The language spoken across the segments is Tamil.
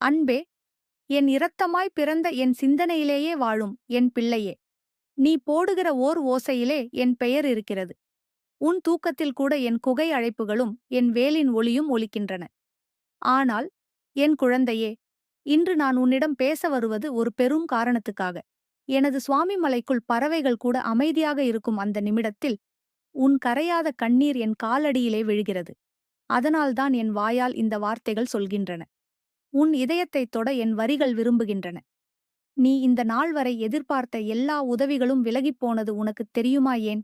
அன்பே என் இரத்தமாய் பிறந்த என் சிந்தனையிலேயே வாழும் என் பிள்ளையே நீ போடுகிற ஓர் ஓசையிலே என் பெயர் இருக்கிறது. உன் தூக்கத்தில் கூட என் குகை அழைப்புகளும் என் வேலின் ஒளியும் ஒலிக்கின்றன. ஆனால் என் குழந்தையே இன்று நான் உன்னிடம் பேச வருவது ஒரு பெரும் காரணத்துக்காக. எனது சுவாமி மலைக்குள் பறவைகள் கூட அமைதியாக இருக்கும் அந்த நிமிடத்தில் உன் கரையாத கண்ணீர் என் காலடியிலே விழுகிறது. அதனால்தான் என் வாயால் இந்த வார்த்தைகள் சொல்கின்றன. உன் இதயத்தைத் தொட என் வரிகள் விரும்புகின்றன. நீ இந்த நாள் வரை எதிர்பார்த்த எல்லா உதவிகளும் விலகிப் போனது உனக்குத் தெரியுமா ஏன்?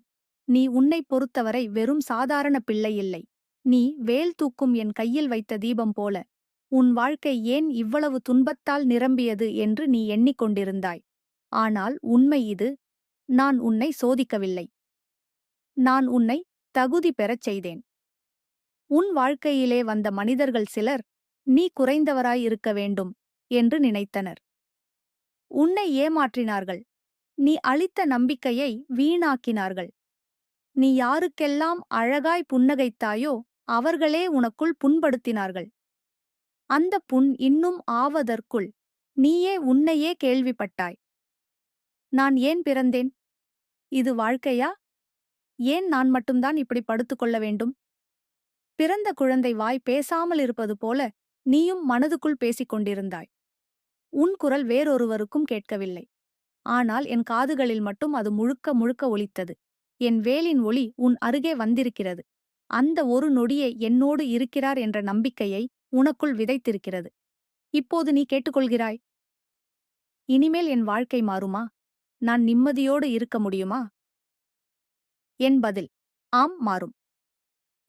நீ உன்னைப் பொறுத்தவரை வெறும் சாதாரண பிள்ளை இல்லை. நீ வேல் தூக்கும் என் கையில் வைத்த தீபம் போல. உன் வாழ்க்கை ஏன் இவ்வளவு துன்பத்தால் நிரம்பியது என்று நீ எண்ணிக்கொண்டிருந்தாய். ஆனால் உண்மை இது நான் உன்னை சோதிக்கவில்லை. நான் உன்னை தகுதி பெறச் செய்தேன். உன் வாழ்க்கையிலே வந்த மனிதர்கள் சிலர் நீ குறைந்தவராயிருக்க வேண்டும் என்று நினைத்தனர். உன்னை ஏமாற்றினார்கள். நீ அளித்த நம்பிக்கையை வீணாக்கினார்கள். நீ யாருக்கெல்லாம் அழகாய் புன்னகைத்தாயோ அவர்களே உனக்குள் புண்படுத்தினார்கள். அந்த புண் இன்னும் ஆவதற்குள் நீயே உன்னையே கேள்விப்பட்டாய். நான் ஏன் பிறந்தேன்? இது வாழ்க்கையா? ஏன் நான் மட்டும்தான் இப்படி படுத்துக்கொள்ள வேண்டும்? பிறந்த குழந்தை வாய் பேசாமல் இருப்பது போல நீயும் மனதுக்குள் பேசிக் கொண்டிருந்தாய். உன் குரல் வேறொருவருக்கும் கேட்கவில்லை. ஆனால் என் காதுகளில் மட்டும் அது முழுக்க முழுக்க ஒலித்தது. என் வேலின் ஒளி உன் அருகே வந்திருக்கிறது. அந்த ஒரு நொடியே என்னோடு இருக்கிறார் என்ற நம்பிக்கையை உனக்குள் விதைத்திருக்கிறது. இப்போது நீ கேட்டுக்கொள்கிறாய். இனிமேல் என் வாழ்க்கை மாறுமா? நான் நிம்மதியோடு இருக்க முடியுமா? என் பதில் ஆம் மாறும்.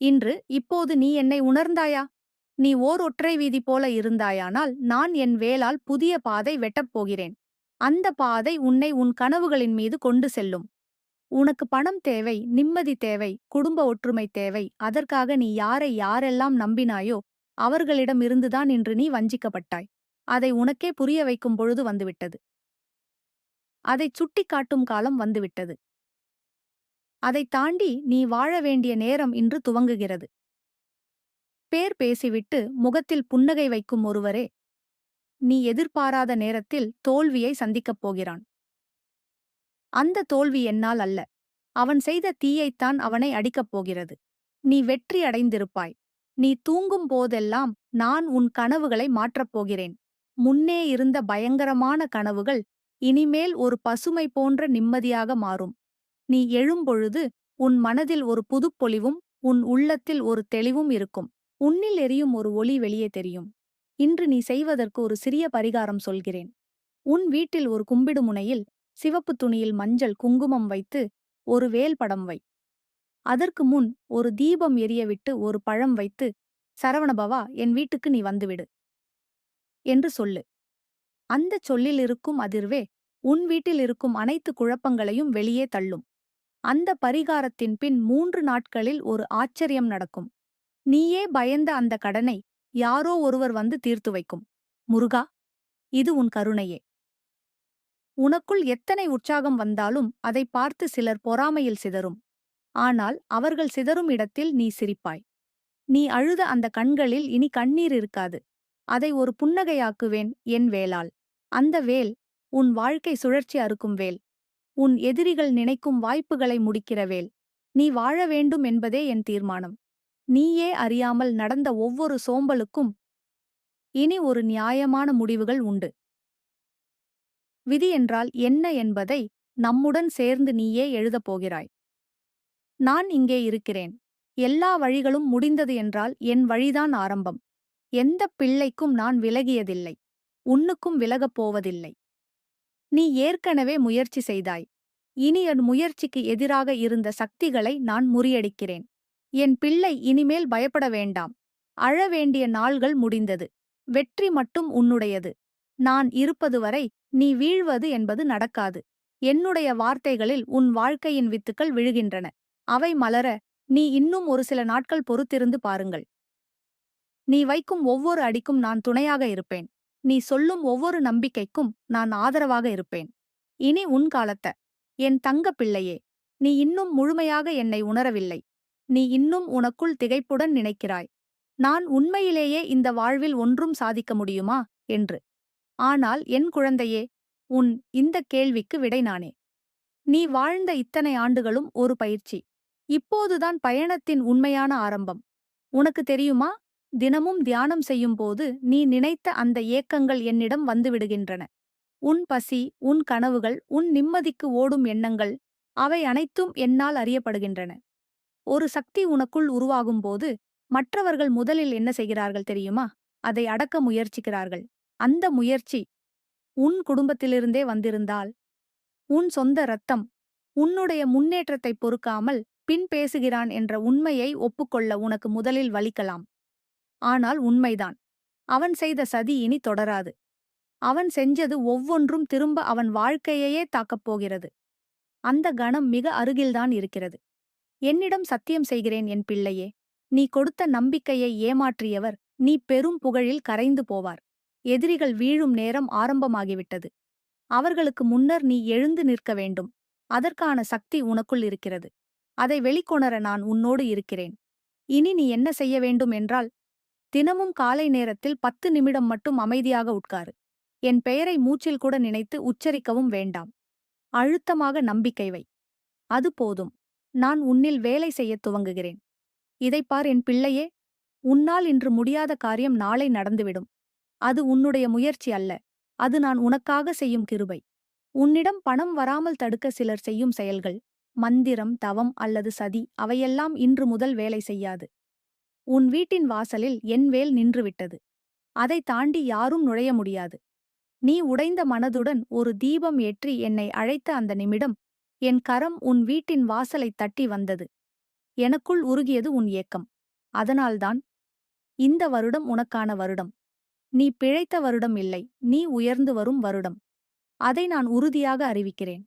இன்று இப்போது நீ என்னை உணர்ந்தாயா? நீ ஓர் ஒற்றை வீதி போல இருந்தாயானால் நான் என் வேலால் புதிய பாதை வெட்டப் போகிறேன். அந்த பாதை உன்னை உன் கனவுகளின் மீது கொண்டு செல்லும். உனக்கு பணம் தேவை நிம்மதி தேவை குடும்ப ஒற்றுமை தேவை. அதற்காக நீ யாரை யாரெல்லாம் நம்பினாயோ அவர்களிடம் இருந்துதான் இன்று நீ வஞ்சிக்கப்பட்டாய். அதை உனக்கே புரிய வைக்கும் பொழுது வந்துவிட்டது. அதைச் சுட்டிக்காட்டும் காலம் வந்துவிட்டது. அதைத் தாண்டி நீ வாழ வேண்டிய நேரம் இன்று துவங்குகிறது. பேர் பேசிவிட்டு முகத்தில் புன்னகை வைக்கும் ஒருவரே நீ எதிர்பாராத நேரத்தில் தோல்வியை சந்திக்கப் போகிறான். அந்த தோல்வி என்னால் அல்ல. அவன் செய்த தீயைத்தான் அவனை அடிக்கப் போகிறது. நீ வெற்றி அடைந்திருப்பாய். நீ தூங்கும் போதெல்லாம் நான் உன் கனவுகளை மாற்றப் போகிறேன். முன்னே இருந்த பயங்கரமான கனவுகள் இனிமேல் ஒரு பசுமை போன்ற நிம்மதியாக மாறும். நீ எழும்பொழுது உன் மனதில் ஒரு புதுப்பொலிவும் உன் உள்ளத்தில் ஒரு தெளிவும் இருக்கும். உன்னில் எரியும் ஒரு ஒளி வெளியே தெரியும். இன்று நீ செய்வதற்கு ஒரு சிறிய பரிகாரம் சொல்கிறேன். உன் வீட்டில் ஒரு கும்பிடு முனையில் சிவப்பு துணியில் மஞ்சள் குங்குமம் வைத்து ஒரு வேல் படம் வை. அதற்கு முன் ஒரு தீபம் எரியவிட்டு ஒரு பழம் வைத்து சரவணபவா என் வீட்டுக்கு நீ வந்துவிடு என்று சொல்லு. அந்தச் சொல்லில் இருக்கும் அதிர்வே உன் வீட்டில் இருக்கும் அனைத்து குழப்பங்களையும் வெளியே தள்ளும். அந்த பரிகாரத்தின் பின் மூன்று நாட்களில் ஒரு ஆச்சரியம் நடக்கும். நீயே பயந்த அந்த கடனை யாரோ ஒருவர் வந்து தீர்த்து வைக்கும். முருகா இது உன் கருணையே. உனக்குள் எத்தனை உற்சாகம் வந்தாலும் அதை பார்த்து சிலர் பொறாமையில் சிதறும். ஆனால் அவர்கள் சிதறும் இடத்தில் நீ சிரிப்பாய். நீ அழுத அந்த கண்களில் இனி கண்ணீர் இருக்காது. அதை ஒரு புன்னகையாக்குவேன் என் வேளால் அந்த வேல் உன் வாழ்க்கை சுழற்சி அறுக்கும் வேல். உன் எதிரிகள் நினைக்கும் வாய்ப்புகளை முடிக்கிற வேல். நீ வாழ வேண்டும் என்பதே என் தீர்மானம். நீயே அறியாமல் நடந்த ஒவ்வொரு சோம்பலுக்கும் இனி ஒரு நியாயமான முடிவுகள் உண்டு. விதி என்றால் என்ன என்பதை நம்முடன் சேர்ந்து நீயே எழுதப் போகிறாய். நான் இங்கே இருக்கிறேன். எல்லா வழிகளும் முடிந்தது என்றால் என் வழிதான் ஆரம்பம். எந்த பிள்ளைக்கும் நான் விலகியதில்லை. உன்னுக்கும் விலகப் போவதில்லை. நீ ஏற்கனவே முயற்சி செய்தாய். இனி என் முயற்சிக்கு எதிராக இருந்த சக்திகளை நான் முறியடிக்கிறேன். என் பிள்ளை இனிமேல் பயப்பட வேண்டாம். அழ வேண்டிய நாள்கள் முடிந்தது. வெற்றி மட்டும் உன்னுடையது. நான் இருப்பது வரை நீ வீழ்வது என்பது நடக்காது. என்னுடைய வார்த்தைகளில் உன் வாழ்க்கையின் வித்துக்கள் விழுகின்றன. அவை மலர நீ இன்னும் ஒரு சில நாட்கள் பொறுத்திருந்து பாருங்கள். நீ வைக்கும் ஒவ்வொரு அடிக்கும் நான் துணையாக இருப்பேன். நீ சொல்லும் ஒவ்வொரு நம்பிக்கைக்கும் நான் ஆதரவாக இருப்பேன். இனி உன் காலத்த. என் தங்க பிள்ளையே நீ இன்னும் முழுமையாக என்னை உணரவில்லை. நீ இன்னும் உனக்குள் திகைப்புடன் நினைக்கிறாய். நான் உண்மையிலேயே இந்த வாழ்வில் ஒன்றும் சாதிக்க முடியுமா? என்று. ஆனால் என் குழந்தையே உன் இந்த கேள்விக்கு விடை நானே. நீ வாழ்ந்த இத்தனை ஆண்டுகளும் ஒரு பயிற்சி. இப்போதுதான் பயணத்தின் உண்மையான ஆரம்பம். உனக்கு தெரியுமா? தினமும் தியானம் செய்யும்போது நீ நினைத்த அந்த ஏக்கங்கள் என்னிடம் வந்துவிடுகின்றன உன் பசி உன் கனவுகள் உன் நிம்மதிக்கு ஓடும் எண்ணங்கள் அவை அனைத்தும் என்னால் அறியப்படுகின்றன. ஒரு சக்தி உனக்குள் உருவாகும்போது மற்றவர்கள் முதலில் என்ன செய்கிறார்கள் தெரியுமா? அதை அடக்க முயற்சிக்கிறார்கள். அந்த முயற்சி உன் குடும்பத்திலிருந்தே வந்திருந்தால் உன் சொந்த ரத்தம் உன்னுடைய முன்னேற்றத்தை பொறுக்காமல் பின் பேசுகிறான் என்ற உண்மையை ஒப்புக்கொள்ள உனக்கு முதலில் வலிக்கலாம். ஆனால் உண்மைதான். அவன் செய்த சதி இனி தொடராது. அவன் செஞ்சது ஒவ்வொன்றும் திரும்ப அவன் வாழ்க்கையையே தாக்கப் போகிறது. அந்த கணம் மிக அருகில்தான் இருக்கிறது. என்னிடம் சத்தியம் செய்கிறேன் என் பிள்ளையே. நீ கொடுத்த நம்பிக்கையை ஏமாற்றியவர் நீ பெரும் புகழில் கரைந்து போவார். எதிரிகள் வீழும் நேரம் ஆரம்பமாகிவிட்டது. அவர்களுக்கு முன்னர் நீ எழுந்து நிற்க வேண்டும். அதற்கான சக்தி உனக்குள் இருக்கிறது. அதை வெளிக்கொணர நான் உன்னோடு இருக்கிறேன். இனி நீ என்ன செய்ய வேண்டும் என்றால் தினமும் காலை நேரத்தில் பத்து நிமிடம் மட்டும் அமைதியாக உட்காரு. என் பெயரை மூச்சில் கூட நினைத்து உச்சரிக்கவும் வேண்டாம். அழுத்தமாக நம்பிக்கை வை. அது போதும். நான் உன்னில் வேலை செய்யத் துவங்குகிறேன். இதைப் பார் என் பிள்ளையே உன்னால் இன்று முடியாத காரியம் நாளை நடந்துவிடும். அது உன்னுடைய முயற்சி அல்ல. அது நான் உனக்காக செய்யும் கிருபை. உன்னிடம் பணம் வராமல் தடுக்க சிலர் செய்யும் செயல்கள் மந்திரம் தவம் அல்லது சதி அவையெல்லாம் இன்று முதல் வேலை செய்யாது. உன் வீட்டின் வாசலில் என் வேல் நின்றுவிட்டது. அதை தாண்டி யாரும் நுழைய முடியாது. நீ உடைந்த மனதுடன் ஒரு தீபம் ஏற்றி என்னை அழைத்த அந்த நிமிடம் என் கரம் உன் வீட்டின் வாசலைத் தட்டி வந்தது. எனக்குள் உருகியது உன் ஏக்கம். அதனால்தான் இந்த வருடம் உனக்கான வருடம். நீ பிழைத்த வருடம் இல்லை நீ உயர்ந்து வரும் வருடம். அதை நான் உறுதியாக அறிவிக்கிறேன்.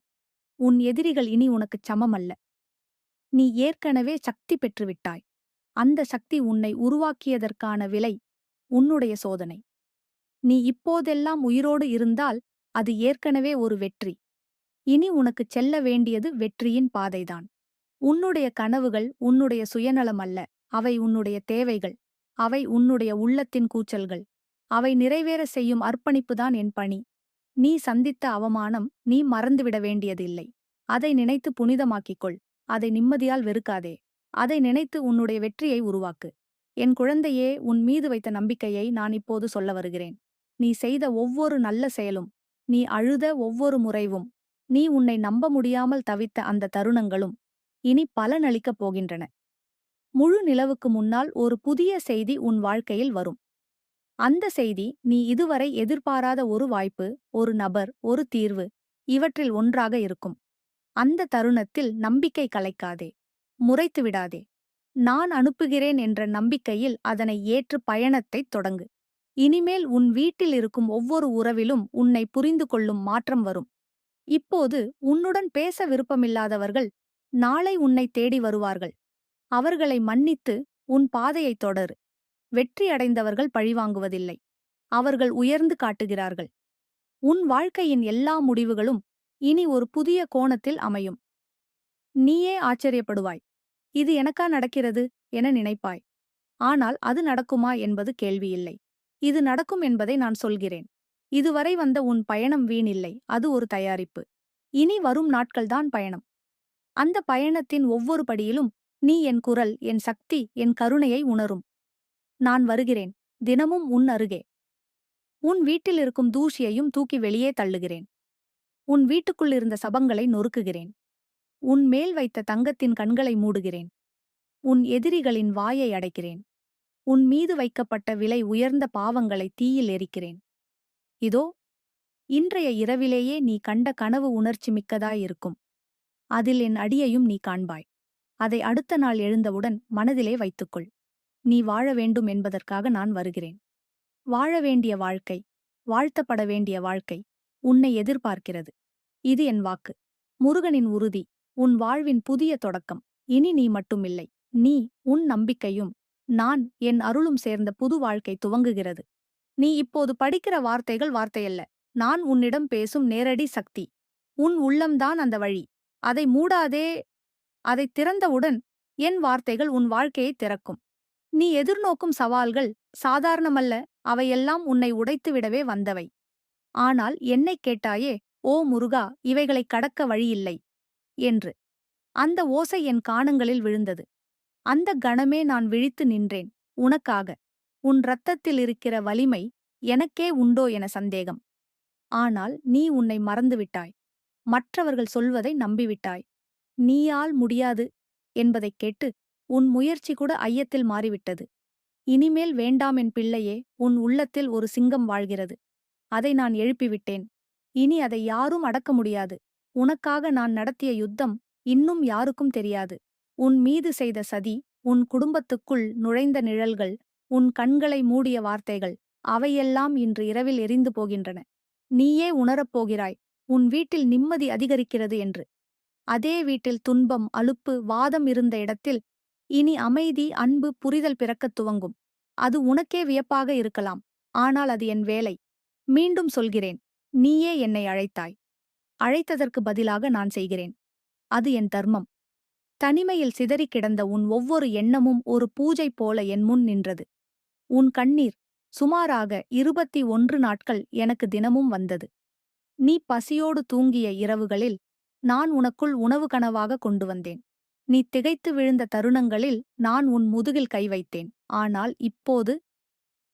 உன் எதிரிகள் இனி உனக்குச் சமமல்ல. நீ ஏற்கனவே சக்தி பெற்றுவிட்டாய். அந்த சக்தி உன்னை உருவாக்கியதற்கான விலை உன்னுடைய சோதனை. நீ இப்போதெல்லாம் உயிரோடு இருந்தால் அது ஏற்கனவே ஒரு வெற்றி. இனி உனக்குச் செல்ல வேண்டியது வெற்றியின் பாதைதான். உன்னுடைய கனவுகள் உன்னுடைய சுயநலம் அல்ல அவை உன்னுடைய தேவைகள் அவை உன்னுடைய உள்ளத்தின் கூச்சல்கள். அவை நிறைவேற செய்யும் அர்ப்பணிப்புதான் என் பணி. நீ சந்தித்த அவமானம் நீ மறந்துவிட வேண்டியதில்லை. அதை நினைத்து புனிதமாக்கிக்கொள் அதை நிம்மதியால் வெறுக்காதே. அதை நினைத்து உன்னுடைய வெற்றியை உருவாக்கு. என் குழந்தையே உன் மீது வைத்த நம்பிக்கையை நான் இப்போது சொல்ல வருகிறேன். நீ செய்த ஒவ்வொரு நல்ல செயலும் நீ அழுத ஒவ்வொரு முறைவும் நீ உன்னை நம்ப முடியாமல் தவித்த அந்த தருணங்களும் இனி பலனளிக்கப் போகின்றன. முழு நிலவுக்கு முன்னால் ஒரு புதிய செய்தி உன் வாழ்க்கையில் வரும். அந்த செய்தி நீ இதுவரை எதிர்பாராத ஒரு வாய்ப்பு ஒரு நபர் ஒரு தீர்வு இவற்றில் ஒன்றாக இருக்கும். அந்த தருணத்தில் நம்பிக்கை கலைக்காதே முறைத்து விடாதே. நான் அனுப்புகிறேன் என்ற நம்பிக்கையில் அதனை ஏற்று பயணத்தைத் தொடங்கு. இனிமேல் உன் வீட்டில் இருக்கும் ஒவ்வொரு உறவிலும் உன்னை புரிந்து கொள்ளும் மாற்றம் வரும். இப்போது உன்னுடன் பேச விருப்பமில்லாதவர்கள் நாளை உன்னை தேடி வருவார்கள். அவர்களை மன்னித்து உன் பாதையைத் தொடரு. வெற்றி அடைந்தவர்கள் பழிவாங்குவதில்லை அவர்கள் உயர்ந்து காட்டுகிறார்கள். உன் வாழ்க்கையின் எல்லா முடிவுகளும் இனி ஒரு புதிய கோணத்தில் அமையும். நீயே ஆச்சரியப்படுவாய். இது எனக்கா நடக்கிறது என நினைப்பாய். ஆனால் அது நடக்குமா என்பது கேள்வியில்லை. இது நடக்கும் என்பதை நான் சொல்கிறேன். இதுவரை வந்த உன் பயணம் வீணில்லை. அது ஒரு தயாரிப்பு. இனி வரும் நாட்கள்தான் பயணம். அந்த பயணத்தின் ஒவ்வொரு படியிலும் நீ என் குரல் என் சக்தி என் கருணையை உணரும். நான் வருகிறேன். தினமும் உன் அருகே. உன் வீட்டில் இருக்கும் தூசியையும் தூக்கி வெளியே தள்ளுகிறேன். உன் வீட்டுக்குள் இருந்த சபங்களை நொறுக்குகிறேன். உன் மேல் வைத்த தங்கத்தின் கண்களை மூடுகிறேன். உன் எதிரிகளின் வாயை அடைக்கிறேன். உன் மீது வைக்கப்பட்ட விலை உயர்ந்த பாவங்களை தீயில் எரிக்கிறேன். இதோ இன்றைய இரவிலேயே நீ கண்ட கனவு உணர்ச்சி மிக்கதாயிருக்கும் அதில் என் அடியையும் நீ காண்பாய். அதை அடுத்த நாள் எழுந்தவுடன் மனதிலே வைத்துக்கொள். நீ வாழ வேண்டும் என்பதற்காக நான் வருகிறேன். வாழ வேண்டிய வாழ்க்கை வாழ்த்தப்பட வேண்டிய வாழ்க்கை உன்னை எதிர்பார்க்கிறது. இது என் வாக்கு. முருகனின் உறுதி உன் வாழ்வின் புதிய தொடக்கம். இனி நீ மட்டுமில்லை. நீ உன் நம்பிக்கையும் நான் என் அருளும் சேர்ந்த புது வாழ்க்கை துவங்குகிறது. நீ இப்போது படிக்கிற வார்த்தைகள் வார்த்தையல்ல. நான் உன்னிடம் பேசும் நேரடி சக்தி. உன் உள்ளம்தான் அந்த வழி. அதை மூடாதே. அதை திறந்தவுடன் என் வார்த்தைகள் உன் வாழ்க்கையை திறக்கும். நீ எதிர்நோக்கும் சவால்கள் சாதாரணமல்ல. அவையெல்லாம் உன்னை உடைத்துவிடவே வந்தவை. ஆனால் என்னைக் கேட்டாயே ஓ முருகா இவைகளைக் கடக்க வழியில்லை என்று. அந்த ஓசை என் கானங்களில் விழுந்தது. அந்த கணமே நான் விழித்து நின்றேன். உனக்காக. உன் ரத்தத்தில் இருக்கிற வலிமை எனக்கே உண்டோ என சந்தேகம். ஆனால் நீ உன்னை மறந்துவிட்டாய். மற்றவர்கள் சொல்வதை நம்பிவிட்டாய். நீயால் முடியாது என்பதைக் கேட்டு உன் முயற்சி கூட ஐயத்தில் மாறிவிட்டது. இனிமேல் வேண்டாம் என் பிள்ளையே உன் உள்ளத்தில் ஒரு சிங்கம் வாழ்கிறது. அதை நான் எழுப்பிவிட்டேன். இனி அதை யாரும் அடக்க முடியாது. உனக்காக நான் நடத்திய யுத்தம் இன்னும் யாருக்கும் தெரியாது. உன் மீது செய்த சதி உன் குடும்பத்துக்குள் நுழைந்த நிழல்கள் உன் கண்களை மூடிய வார்த்தைகள் அவையெல்லாம் இன்று இரவில் எரிந்து போகின்றன. நீயே உணரப் போகிறாய் உன் வீட்டில் நிம்மதி அதிகரிக்கிறது என்று. அதே வீட்டில் துன்பம் அலுப்பு வாதம் இருந்த இடத்தில் இனி அமைதி அன்பு புரிதல் பிறக்கத் துவங்கும். அது உனக்கே வியப்பாக இருக்கலாம் ஆனால் அது என் வேலை. மீண்டும் சொல்கிறேன் நீயே என்னை அழைத்தாய். அழைத்ததற்கு பதிலாக நான் செய்கிறேன். அது என் தர்மம். தனிமையில் சிதறிக் கிடந்த உன் ஒவ்வொரு எண்ணமும் ஒரு பூஜை போல என் முன் நின்றது. உன் கண்ணீர் சுமாராக இருபத்தி ஒன்று நாட்கள் எனக்கு தினமும் வந்தது. நீ பசியோடு தூங்கிய இரவுகளில் நான் உனக்குள் உணவு கனவாக கொண்டு வந்தேன். நீ திகைத்து விழுந்த தருணங்களில் நான் உன் முதுகில் கை வைத்தேன். ஆனால் இப்போது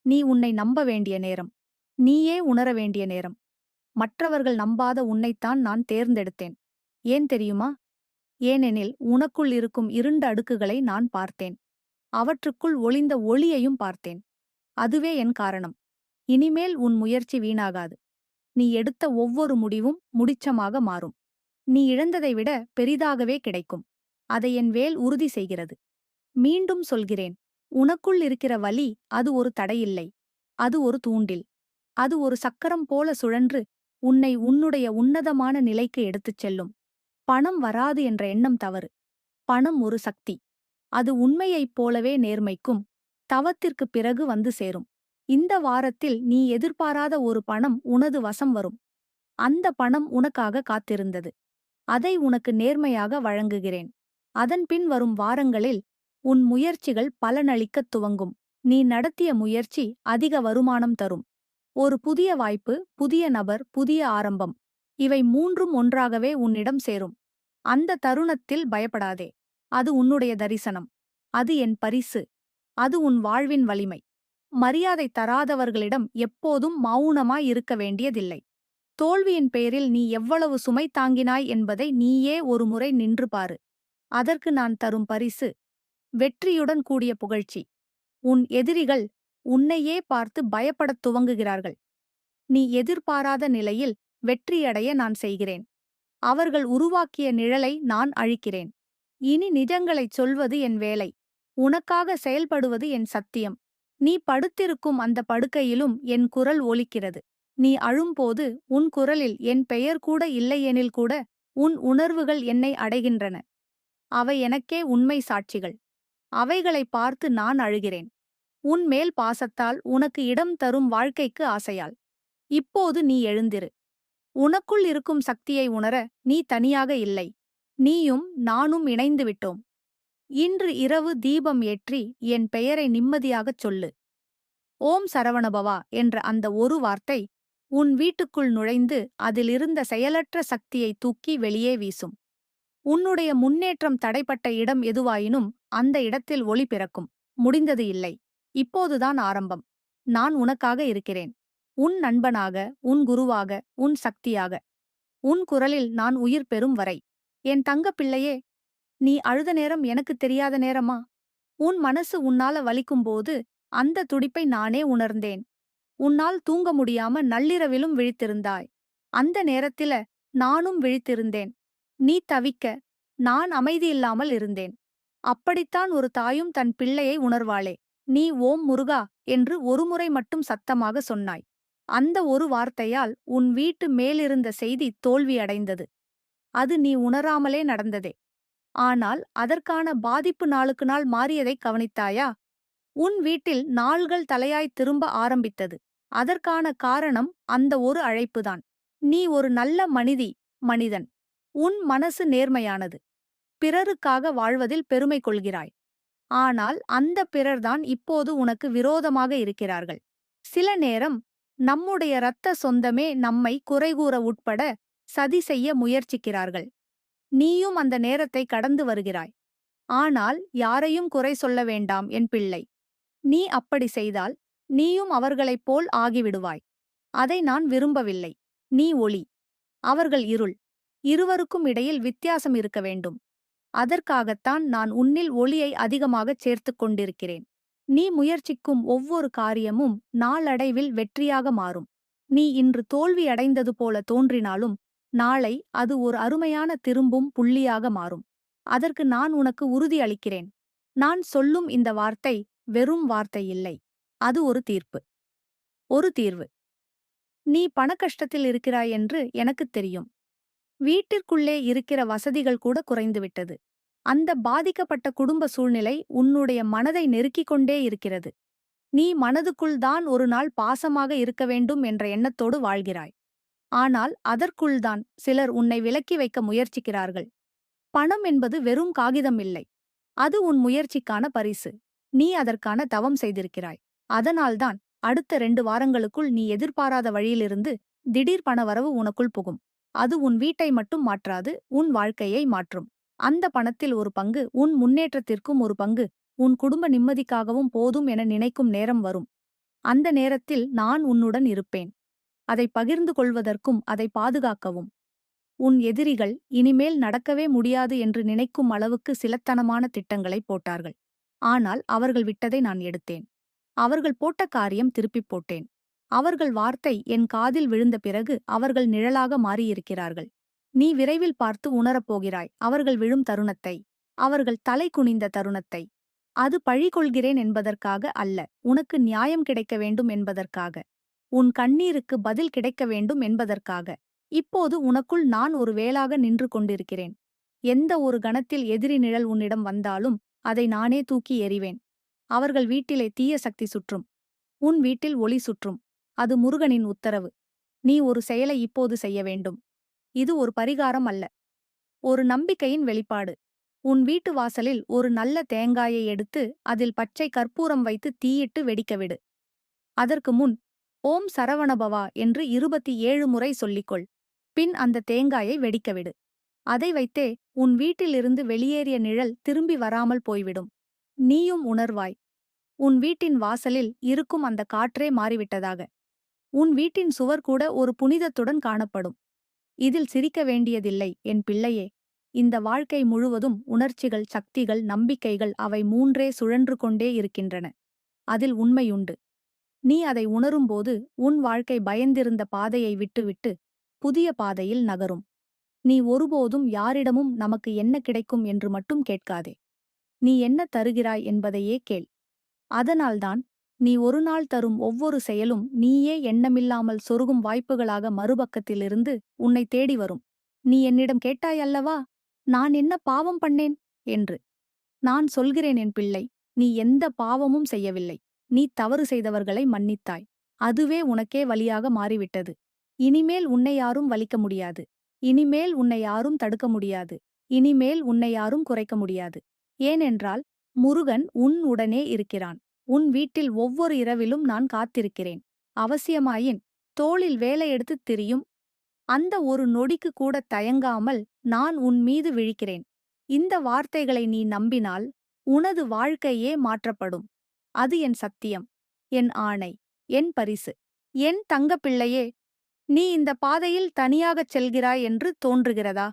நீ உன்னை நம்ப வேண்டிய நேரம். நீயே உணர வேண்டிய நேரம். மற்றவர்கள் நம்பாத உன்னைத்தான் நான் தேர்ந்தெடுத்தேன். ஏன் தெரியுமா? ஏனெனில் உனக்குள் இருக்கும் இருண்ட அடுக்குகளை நான் பார்த்தேன். அவற்றுக்குள் ஒளிந்த ஒளியையும் பார்த்தேன். அதுவே என் காரணம். இனிமேல் உன் முயற்சி வீணாகாது. நீ எடுத்த ஒவ்வொரு முடிவும் முடிச்சமாக மாறும். நீ இழந்ததை விட பெரிதாகவே கிடைக்கும். அதை என் வேல் உறுதி செய்கிறது. மீண்டும் சொல்கிறேன். உனக்குள் இருக்கிற வலி அது ஒரு தடையில்லை. அது ஒரு தூண்டில். அது ஒரு சக்கரம் போல சுழன்று உன்னை உன்னுடைய உன்னதமான நிலைக்கு எடுத்துச் செல்லும். பணம் வராது என்ற எண்ணம் தவறு. பணம் ஒரு சக்தி. அது உண்மையைப் போலவே நேர்மைக்கும் தவத்திற்குப் பிறகு வந்து சேரும். இந்த வாரத்தில் நீ எதிர்பாராத ஒரு பணம் உனது வசம் வரும். அந்த பணம் உனக்காக காத்திருந்தது. அதை உனக்கு நேர்மையாக வழங்குகிறேன். அதன்பின் வரும் வாரங்களில் உன் முயற்சிகள் பலனளிக்கத் துவங்கும். நீ நடத்திய முயற்சி அதிக வருமானம் தரும். ஒரு புதிய வாய்ப்பு புதிய நபர் புதிய ஆரம்பம். இவை மூன்றும் ஒன்றாகவே உன்னிடம் சேரும். அந்த தருணத்தில் பயப்படாதே. அது உன்னுடைய தரிசனம். அது என் பரிசு. அது உன் வாழ்வின் வலிமை. மரியாதை தராதவர்களிடம் எப்போதும் மௌனமாய் இருக்க வேண்டியதில்லை. தோல்வியின் பெயரில் நீ எவ்வளவு சுமை தாங்கினாய் என்பதை நீயே ஒருமுறை நின்று பாரு. அதற்கு நான் தரும் பரிசு. வெற்றியுடன் கூடிய புகழ்ச்சி. உன் எதிரிகள் உன்னையே பார்த்து பயப்படத் துவங்குகிறார்கள். நீ எதிர்பாராத நிலையில் வெற்றியடைய நான் செய்கிறேன். அவர்கள் உருவாக்கிய நிழலை நான் அழிக்கிறேன். இனி நிஜங்களைச் சொல்வது என் வேலை. உனக்காக செயல்படுவது என் சத்தியம். நீ படுத்திருக்கும் அந்த படுக்கையிலும் என் குரல் ஒலிக்கிறது. நீ அழும்போது உன் குரலில் என் பெயர் கூட இல்லையெனில் கூட உன் உணர்வுகள் என்னை அடைகின்றன. அவை எனக்கே உண்மை சாட்சிகள். அவைகளை பார்த்து நான் அழுகிறேன். உன் மேல் பாசத்தால் உனக்கு இடம் தரும் வாழ்க்கைக்கு ஆசையால். இப்போது நீ எழுந்திரு. உனக்குள் இருக்கும் சக்தியை உணர நீ தனியாக இல்லை. நீயும் நானும் இணைந்து விட்டோம். இன்று இரவு தீபம் ஏற்றி என் பெயரை நிம்மதியாகச் சொல்லு. ஓம் சரவணபவா என்ற அந்த ஒரு வார்த்தை உன் வீட்டுக்குள் நுழைந்து அதிலிருந்த செயலற்ற சக்தியை தூக்கி வெளியே வீசும். உன்னுடைய முன்னேற்றம் தடைப்பட்ட இடம் எதுவாயினும் அந்த இடத்தில் ஒளி பிறக்கும். முடிந்தது இல்லை. இப்போதுதான் ஆரம்பம். நான் உனக்காக இருக்கிறேன். உன் நண்பனாக உன் குருவாக உன் சக்தியாக. உன் குரலில் நான் உயிர் பெறும் வரை. என் தங்க பிள்ளையே நீ அழுத நேரம் எனக்கு தெரியாத நேரமா? உன் மனசு உன்னால வலிக்கும்போது அந்த துடிப்பை நானே உணர்ந்தேன். உன்னால் தூங்க முடியாம நள்ளிரவிலும் விழித்திருந்தாய். அந்த நேரத்தில நானும் விழித்திருந்தேன். நீ தவிக்க நான் அமைதியில்லாமல் இருந்தேன். அப்படித்தான் ஒரு தாயும் தன் பிள்ளையை உணர்வாளே. நீ ஓம் முருகா என்று ஒருமுறை மட்டும் சத்தமாக சொன்னாய். அந்த ஒரு வார்த்தையால் உன் வீட்டு மேலிருந்த செய்தி தோல்வியடைந்தது. அது நீ உணராமலே நடந்ததே. ஆனால் அதற்கான பாதிப்பு நாளுக்கு நாள் மாறியதை கவனித்தாயா? உன் வீட்டில் நாள்கள் தலையாய் திரும்ப ஆரம்பித்தது. அதற்கான காரணம் அந்த ஒரு அழைப்புதான். நீ ஒரு நல்ல மனிதி மனிதன். உன் மனசு நேர்மையானது. பிறருக்காக வாழ்வதில் பெருமை கொள்கிறாய். ஆனால் அந்த பிறர்தான் இப்போது உனக்கு விரோதமாக இருக்கிறார்கள். சில நேரம் நம்முடைய இரத்த சொந்தமே நம்மை குறைகூற உட்பட சதி செய்ய முயற்சிக்கிறார்கள். நீயும் அந்த நேரத்தை கடந்து வருகிறாய். ஆனால் யாரையும் குறை சொல்ல வேண்டாம் என் பிள்ளை. நீ அப்படி செய்தால் நீயும் அவர்களைப் போல் ஆகிவிடுவாய். அதை நான் விரும்பவில்லை. நீ ஒளி. அவர்கள் இருள். இருவருக்கும் இடையில் வித்தியாசம் இருக்க வேண்டும். அதற்காகத்தான் நான் உன்னில் ஒளியை அதிகமாகச் சேர்த்துக் கொண்டிருக்கிறேன். நீ முயற்சிக்கும் ஒவ்வொரு காரியமும் நாளடைவில் வெற்றியாக மாறும். நீ இன்று தோல்வியடைந்தது போல தோன்றினாலும் நாளை அது ஒரு அருமையான திரும்பும் புள்ளியாக மாறும். அதற்கு நான் உனக்கு உறுதி அளிக்கிறேன். நான் சொல்லும் இந்த வார்த்தை வெறும் வார்த்தை இல்லை. அது ஒரு தீர்ப்பு. ஒரு தீர்வு. நீ பணக்கஷ்டத்தில் இருக்கிறாய் என்று எனக்குத் தெரியும். வீட்டிற்குள்ளே இருக்கிற வசதிகள் கூட குறைந்துவிட்டது. அந்த பாதிக்கப்பட்ட குடும்ப சூழ்நிலை உன்னுடைய மனதை நெருக்கிக் கொண்டே இருக்கிறது. நீ மனதுக்குள் தான் ஒரு நாள் பாசமாக இருக்க வேண்டும் என்ற எண்ணத்தோடு வாழ்கிறாய். ஆனால் அதற்குள்தான் சிலர் உன்னை விலக்கி வைக்க முயற்சிக்கிறார்கள். பணம் என்பது வெறும் காகிதம் இல்லை. அது உன் முயற்சிக்கான பரிசு. நீ அதற்கான தவம் செய்திருக்கிறாய். அதனால்தான் அடுத்த ரெண்டு வாரங்களுக்குள் நீ எதிர்பாராத வழியிலிருந்து திடீர் பணவரவு உனக்குள் புகும். அது உன் வீட்டை மட்டும் மாற்றாது உன் வாழ்க்கையை மாற்றும். அந்த பணத்தில் ஒரு பங்கு உன் முன்னேற்றத்திற்கும் ஒரு பங்கு உன் குடும்ப நிம்மதிக்காகவும் போதும் என நினைக்கும் நேரம் வரும். அந்த நேரத்தில் நான் உன்னுடன் இருப்பேன். அதை பகிர்ந்து கொள்வதற்கும் அதை பாதுகாக்கவும். உன் எதிரிகள் இனிமேல் நடக்கவே முடியாது என்று நினைக்கும் அளவுக்கு சிலத்தனமான திட்டங்களை போட்டார்கள். ஆனால் அவர்கள் விட்டதை நான் எடுத்தேன். அவர்கள் போட்ட காரியம் திருப்பிப் போட்டேன். அவர்கள் வார்த்தை என் காதில் விழுந்த பிறகு அவர்கள் நிழலாக மாறியிருக்கிறார்கள். நீ விரைவில் பார்த்து உணரப்போகிறாய் அவர்கள் விழும் தருணத்தை. அவர்கள் தலை குனிந்த தருணத்தை. அது பழி கொள்கிறேன் என்பதற்காக அல்ல. உனக்கு நியாயம் கிடைக்க வேண்டும் என்பதற்காக. உன் கண்ணீருக்கு பதில் கிடைக்க வேண்டும் என்பதற்காக. இப்போது உனக்குள் நான் ஒரு வேளாக நின்று கொண்டிருக்கிறேன். எந்த ஒரு கணத்தில் எதிரி நிழல் உன்னிடம் வந்தாலும் அதை நானே தூக்கி எறிவேன். அவர்கள் வீட்டிலே தீய சக்தி சுற்றும். உன் வீட்டில் ஒளி சுற்றும். அது முருகனின் உத்தரவு. நீ ஒரு செயலை இப்போது செய்ய வேண்டும். இது ஒரு பரிகாரம் அல்ல. ஒரு நம்பிக்கையின் வெளிப்பாடு. உன் வீட்டு வாசலில் ஒரு நல்ல தேங்காயை எடுத்து அதில் பச்சை கற்பூரம் வைத்து தீயிட்டு வெடிக்கவிடு அதற்கு முன் ஓம் சரவணபவா என்று இருபத்தி ஏழு முறை சொல்லிக்கொள். பின் அந்த தேங்காயை வெடிக்கவிடு அதை வைத்தே உன் வீட்டிலிருந்து வெளியேறிய நிழல் திரும்பி வராமல் போய்விடும். நீயும் உணர்வாய். உன் வீட்டின் வாசலில் இருக்கும் அந்த காற்றே மாறிவிட்டதாக. உன் வீட்டின் சுவர் கூட ஒரு புனிதத்துடன் காணப்படும். இதில் சிரிக்க வேண்டியதில்லை என் பிள்ளையே! இந்த வாழ்க்கை முழுவதும் உணர்ச்சிகள் சக்திகள் நம்பிக்கைகள் அவை மூன்றே சுழன்று கொண்டே இருக்கின்றன. அதில் உண்மையுண்டு. நீ அதை உணரும்போது உன் வாழ்க்கை பயந்திருந்த பாதையை விட்டுவிட்டு புதிய பாதையில் நகரும். நீ ஒருபோதும் யாரிடமும் நமக்கு என்ன கிடைக்கும் என்று மட்டும் கேட்காதே. நீ என்ன தருகிறாய் என்பதையே கேள். அதனால்தான் நீ ஒரு நாள் தரும் ஒவ்வொரு செயலும் நீயே எண்ணமில்லாமல் சொருகும் வாய்ப்புகளாக மறுபக்கத்திலிருந்து உன்னை தேடி வரும். நீ என்னிடம் கேட்டாயல்லவா நான் என்ன பாவம் பண்ணேன்? என்று. நான் சொல்கிறேன் என் பிள்ளை நீ எந்த பாவமும் செய்யவில்லை. நீ தவறு செய்தவர்களை மன்னித்தாய். அதுவே உனக்கே வழியாக மாறிவிட்டது. இனிமேல் உன்னை யாரும் வலிக்க முடியாது. இனிமேல் உன்னை யாரும் தடுக்க முடியாது. இனிமேல் உன்னை யாரும் குறைக்க முடியாது. ஏனென்றால் முருகன் உன் உடனே இருக்கிறான். உன் வீட்டில் ஒவ்வொரு இரவிலும் நான் காத்திருக்கிறேன். அவசியமாயின் தோளில் வேலையெடுத்துத் திரியும். அந்த ஒரு நொடிக்கு கூட தயங்காமல் நான் உன் மீது விழிக்கிறேன். இந்த வார்த்தைகளை நீ நம்பினால் உனது வாழ்க்கையே மாற்றப்படும். அது என் சத்தியம் என் ஆணை என் பரிசு என் தங்கப்பிள்ளையே நீ இந்த பாதையில் தனியாகச் செல்கிறாய் என்று தோன்றுகிறதா?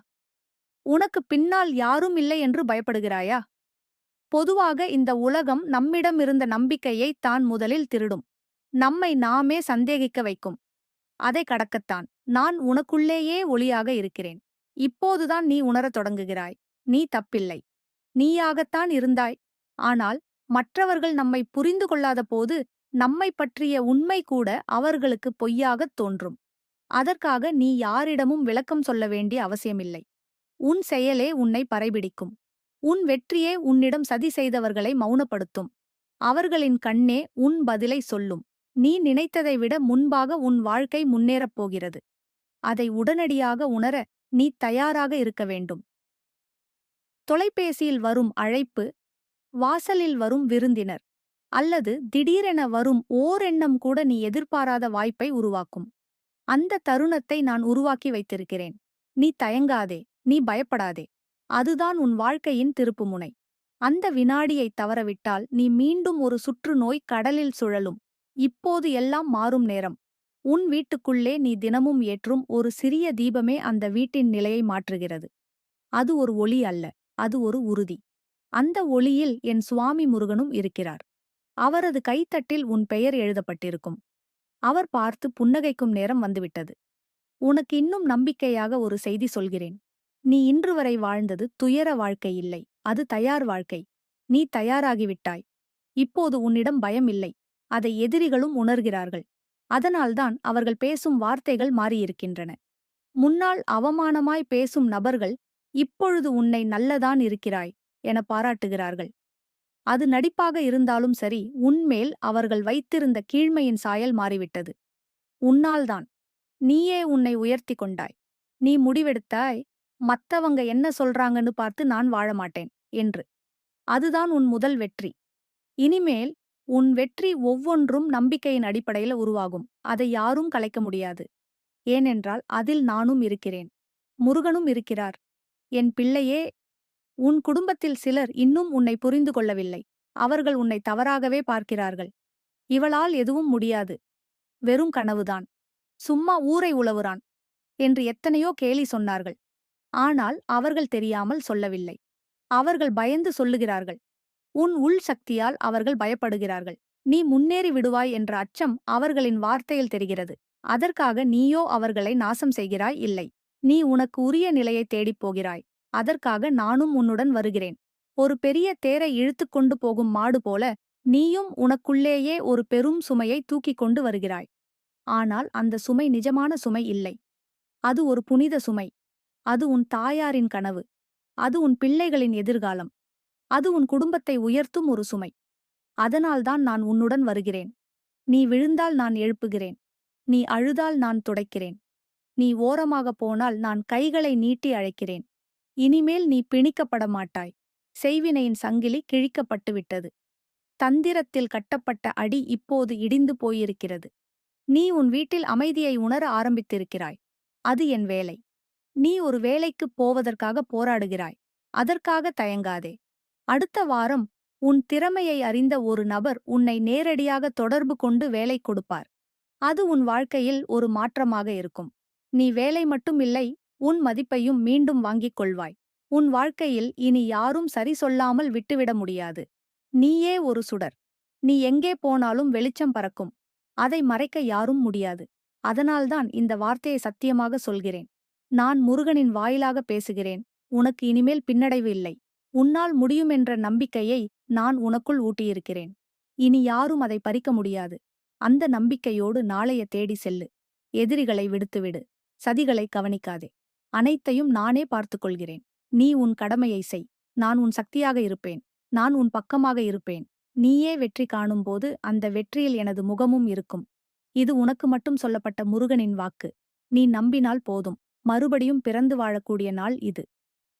உனக்கு பின்னால் யாரும் இல்லை என்று பயப்படுகிறாயா? பொதுவாக இந்த உலகம் நம்மிடம் இருந்த நம்பிக்கையை தான் முதலில் திருடும். நம்மை நாமே சந்தேகிக்க வைக்கும். அதை கடக்கத்தான் நான் உனக்குள்ளேயே ஒளியாக இருக்கிறேன். இப்போதுதான் நீ உணரத் தொடங்குகிறாய். நீ தப்பில்லை. நீயாகத்தான் இருந்தாய். ஆனால் மற்றவர்கள் நம்மை புரிந்து கொள்ளாத போது நம்மை பற்றிய உண்மை கூட அவர்களுக்கு பொய்யாகத் தோன்றும். அதற்காக நீ யாரிடமும் விளக்கம் சொல்ல வேண்டிய அவசியமில்லை. உன் செயலே உன்னை பறைபிடிக்கும். உன் வெற்றியே உன்னிடம் சதி செய்தவர்களை மௌனப்படுத்தும். அவர்களின் கண்ணே உன் பதிலை சொல்லும். நீ நினைத்ததை விட முன்பாக உன் வாழ்க்கை முன்னேறப் போகிறது. அதை உடனடியாக உணர நீ தயாராக இருக்க வேண்டும். தொலைபேசியில் வரும் அழைப்பு வாசலில் வரும் விருந்தினர் அல்லது திடீரென வரும் ஓரெண்ணம் கூட நீ எதிர்பாராத வாய்ப்பை உருவாக்கும். அந்த தருணத்தை நான் உருவாக்கி வைத்திருக்கிறேன். நீ தயங்காதே நீ பயப்படாதே. அதுதான் உன் வாழ்க்கையின் திருப்புமுனை. அந்த வினாடியை தவறவிட்டால் நீ மீண்டும் ஒரு சுற்றுநோய் கடலில் சுழலும். இப்போது எல்லாம் மாறும் நேரம். உன் வீட்டுக்குள்ளே நீ தினமும் ஏற்றும் ஒரு சிறிய தீபமே அந்த வீட்டின் நிலையை மாற்றுகிறது. அது ஒரு ஒளி அல்ல அது ஒரு உறுதி. அந்த ஒளியில் என் சுவாமி முருகனும் இருக்கிறார். அவரது கைத்தட்டில் உன் பெயர் எழுதப்பட்டிருக்கும். அவர் பார்த்து புன்னகைக்கும் நேரம் வந்துவிட்டது. உனக்கு இன்னும் நம்பிக்கையாக ஒரு செய்தி சொல்கிறேன். நீ இன்று வரை வாழ்ந்தது துயர வாழ்க்கை இல்லை. அது தயார் வாழ்க்கை. நீ தயாராகிவிட்டாய். இப்போது உன்னிடம் பயம் இல்லை. அதை எதிரிகளும் உணர்கிறார்கள். அதனால்தான் அவர்கள் பேசும் வார்த்தைகள் மாறியிருக்கின்றன. முன்னால் அவமானமாய் பேசும் நபர்கள் இப்பொழுது உன்னை நல்லதான் இருக்கிறாய். என பாராட்டுகிறார்கள். அது நடிப்பாக இருந்தாலும் சரி உன்மேல் அவர்கள் வைத்திருந்த கீழ்மையின் சாயல் மாறிவிட்டது. உன்னால்தான் நீயே உன்னை உயர்த்தி கொண்டாய். நீ முடிவெடுத்தாய். மத்தவங்க என்ன சொல்றாங்கன்னு பார்த்து நான் வாழ மாட்டேன் என்று. அதுதான் உன் முதல் வெற்றி. இனிமேல் உன் வெற்றி ஒவ்வொன்றும் நம்பிக்கையின் அடிப்படையில் உருவாகும். அதை யாரும் கலைக்க முடியாது. ஏனென்றால் அதில் நானும் இருக்கிறேன். முருகனும் இருக்கிறார். என் பிள்ளையே உன் குடும்பத்தில் சிலர் இன்னும் உன்னை புரிந்து கொள்ளவில்லை. அவர்கள் உன்னை தவறாகவே பார்க்கிறார்கள். இவளால் எதுவும் முடியாது. வெறும் கனவுதான். சும்மா ஊரை உழவுறான் என்று எத்தனையோ கேலி சொன்னார்கள். ஆனால் அவர்கள் தெரியாமல் சொல்லவில்லை. அவர்கள் பயந்து சொல்லுகிறார்கள். உன் உள் சக்தியால் அவர்கள் பயப்படுகிறார்கள். நீ முன்னேறி விடுவாய் என்ற அச்சம் அவர்களின் வார்த்தையில் தெரிகிறது. அதற்காக நீயோ அவர்களை நாசம் செய்கிறாய் இல்லை. நீ உனக்கு உரிய நிலையை தேடிப் போகிறாய். அதற்காக நானும் உன்னுடன் வருகிறேன். ஒரு பெரிய தேரை இழுத்துக் கொண்டு போகும் மாடு போல நீயும் உனக்குள்ளேயே ஒரு பெரும் சுமையை தூக்கிக் கொண்டு வருகிறாய். ஆனால் அந்த சுமை நிஜமான சுமை இல்லை. அது ஒரு புனித சுமை. அது உன் தாயாரின் கனவு. அது உன் பிள்ளைகளின் எதிர்காலம். அது உன் குடும்பத்தை உயர்த்தும் ஒரு சுமை. அதனால்தான் நான் உன்னுடன் வருகிறேன். நீ விழுந்தால் நான் எழுப்புகிறேன். நீ அழுதால் நான் துடைக்கிறேன். நீ ஓரமாகப் போனால் நான் கைகளை நீட்டி அழைக்கிறேன். இனிமேல் நீ பிணிக்கப்பட மாட்டாய். செய்வினையின் சங்கிலி கிழிக்கப்பட்டுவிட்டது தந்திரத்தில் கட்டப்பட்ட அடி இப்போது இடிந்து போயிருக்கிறது. நீ உன் வீட்டில் அமைதியை உணர ஆரம்பித்திருக்கிறாய். அது என் வேலை. நீ ஒரு வேலைக்குப் போவதற்காக போராடுகிறாய். அதற்காக தயங்காதே. அடுத்த வாரம் உன் திறமையை அறிந்த ஒரு நபர் உன்னை நேரடியாக தொடர்பு கொண்டு வேலை கொடுப்பார். அது உன் வாழ்க்கையில் ஒரு மாற்றமாக இருக்கும். நீ வேலை மட்டும் இல்லை உன் மதிப்பையும் மீண்டும் வாங்கிக் கொள்வாய். உன் வாழ்க்கையில் இனி யாரும் சரி சொல்லாமல் விட்டுவிட முடியாது. நீயே ஒரு சுடர். நீ எங்கே போனாலும் வெளிச்சம் பறக்கும். அதை மறைக்க யாரும் முடியாது. அதனால்தான் இந்த வார்த்தையை சத்தியமாக சொல்கிறேன். நான் முருகனின் வாயிலாக பேசுகிறேன். உனக்கு இனிமேல் பின்னடைவு இல்லை. உன்னால் முடியுமென்ற நம்பிக்கையை நான் உனக்குள் ஊட்டியிருக்கிறேன். இனி யாரும் அதை பறிக்க முடியாது. அந்த நம்பிக்கையோடு நாளைய தேடி செல்லு. எதிரிகளை விடுத்துவிடு. சதிகளை கவனிக்காதே. அனைத்தையும் நானே பார்த்துக்கொள்கிறேன். நீ உன் கடமையை செய். நான் உன் சக்தியாக இருப்பேன். நான் உன் பக்கமாக இருப்பேன். நீயே வெற்றி காணும்போது அந்த வெற்றியில் எனது முகமும் இருக்கும். இது உனக்கு மட்டும் சொல்லப்பட்ட முருகனின் வாக்கு. நீ நம்பினால் போதும். மறுபடியும் பிறந்து வாழக்கூடிய நாள் இது.